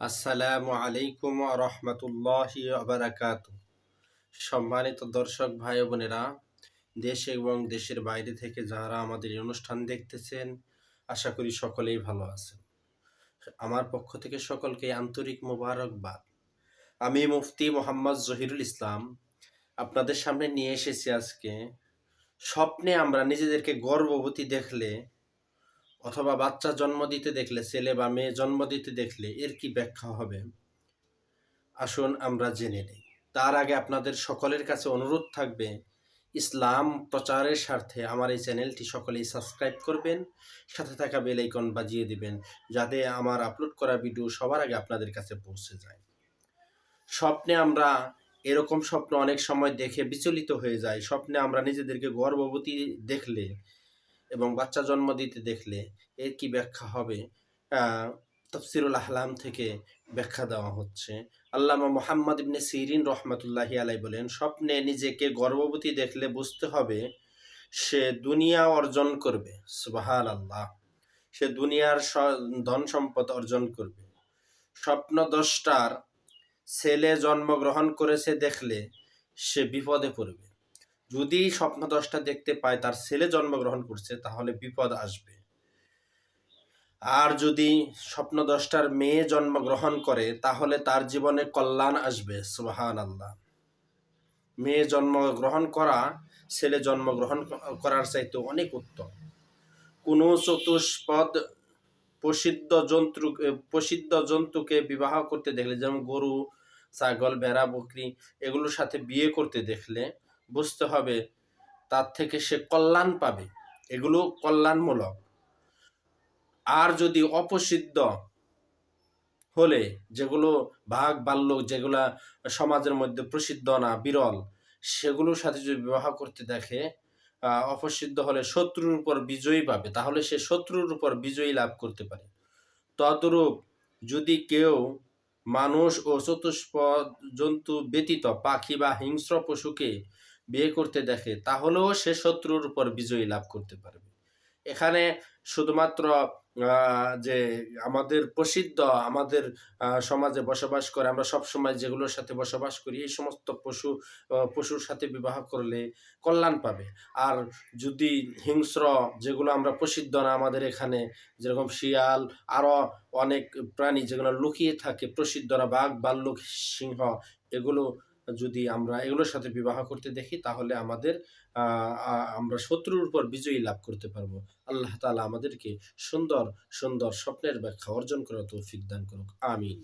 আসসালামু আলাইকুম রহমতুল্লাহ আবরাকাত সম্মানিত দর্শক ভাই বোনেরা, দেশ এবং দেশের বাইরে থেকে যারা আমাদের এই অনুষ্ঠান দেখতেছেন, আশা করি সকলেই ভালো আছেন। আমার পক্ষ থেকে সকলকে আন্তরিক মোবারকবাদ। আমি মুফতি মোহাম্মদ জহিরুল ইসলাম, আপনাদের সামনে নিয়ে এসেছি আজকে। স্বপ্নে আমরা নিজেদেরকে গর্ভবতী দেখলে অথবা বাচ্চা জন্ম দিতে দেখলে, ছেলে বা মেয়ে জন্ম দিতে দেখলে এর কি ব্যাখ্যা হবে? আসুন আমরা জেনে নিই। তার আগে আপনাদের সকলের কাছে অনুরোধ থাকবে, ইসলাম প্রচারের স্বার্থে আমার এই চ্যানেলটি সকলেই সাবস্ক্রাইব করবেন, সাথে থাকা বেল আইকন বাজিয়ে দিবেন, যাতে আমার আপলোড করা ভিডিও সবার আগে আপনাদের কাছে পৌঁছে যায়। স্বপ্নে আমরা এরকম স্বপ্ন অনেক সময় দেখে বিচলিত হয়ে যায় স্বপ্নে আমরা নিজেদেরকে গর্ভবতী দেখলে এবং বাচ্চা জন্ম দিতে দেখলে এর কি ব্যাখ্যা হবে? তফসিরুল আহলাম থেকে ব্যাখ্যা দেওয়া হচ্ছে। আল্লামা মোহাম্মদ ইবনে সিরিন রহমতুল্লাহি আলাই বলেন, স্বপ্নে নিজেকে গর্ভবতী দেখলে বুঝতে হবে, সে দুনিয়া অর্জন করবে। সুবাহান আল্লাহ সে দুনিয়ার ধন সম্পদ অর্জন করবে। স্বপ্ন দশটার ছেলে জন্মগ্রহণ করেছে দেখলে সে বিপদে পড়বে। যদি স্বপ্ন দশটা দেখতে পায়, তার ছেলে জন্মগ্রহণ করছে, তাহলে বিপদ আসবে। আর যদি স্বপ্ন দশটার মেয়ে জন্মগ্রহণ করে, তাহলে তার জীবনে কল্যাণ আসবে সুবাহান আল্লাহ মেয়ে জন্মগ্রহণ করা, ছেলে জন্মগ্রহণ করার চাইতে অনেক উত্তম। কোনো চতুষ্পদ প্রসিদ্ধ জন্তু, প্রসিদ্ধ জন্তুকে বিবাহ করতে দেখলে, যেমন গরু, ছাগল, ভেড়া, বকরি, এগুলোর সাথে বিয়ে করতে দেখলে বুঝতে হবে, তার থেকে সে কল্যাণ পাবে। এগুলো কল্যাণমূলক। আর যদি অপসিদ্ধ হলে, যেগুলো ভাগ বাল্য যেগুলা সমাজের মধ্যে প্রসিদ্ধ না, বিরল, সেগুলোর সাথে যদি বিবাহ করতে দেখে অপসিদ্ধ হলে শত্রুর উপর বিজয়ী পাবে, তাহলে সে শত্রুর উপর বিজয়ী লাভ করতে পারে। তদরূপ যদি কেউ মানুষ ও চতুষ্প জন্তু ব্যতীত পাখি বা হিংস্র পশুকে বিয়ে করতে দেখে, তাহলেও সে শত্রুর উপর বিজয়ী লাভ করতে পারবে। এখানে শুধুমাত্র যে আমাদের প্রসিদ্ধ, আমাদের সমাজে বসবাস করে, আমরা সব সময় যেগুলোর সাথে বসবাস করি, এই সমস্ত পশু পশুর সাথে বিবাহ করলে কল্যাণ পাবে। আর যদি হিংস্র, যেগুলো আমরা প্রসিদ্ধ না, আমাদের এখানে যেরকম শিয়াল, আরও অনেক প্রাণী যেগুলো লুকিয়ে থাকে প্রসিদ্ধ না বাঘ, বাল্লুক, সিংহ, এগুলো যদি আমরা এগুলোর সাথে বিবাহ করতে দেখি, তাহলে আমাদের আমরা শত্রুর উপর বিজয়ী লাভ করতে পারব। আল্লাহ তালা আমাদেরকে সুন্দর সুন্দর স্বপ্নের ব্যাখ্যা অর্জন করার তৌফিক দান করুক। আমিন।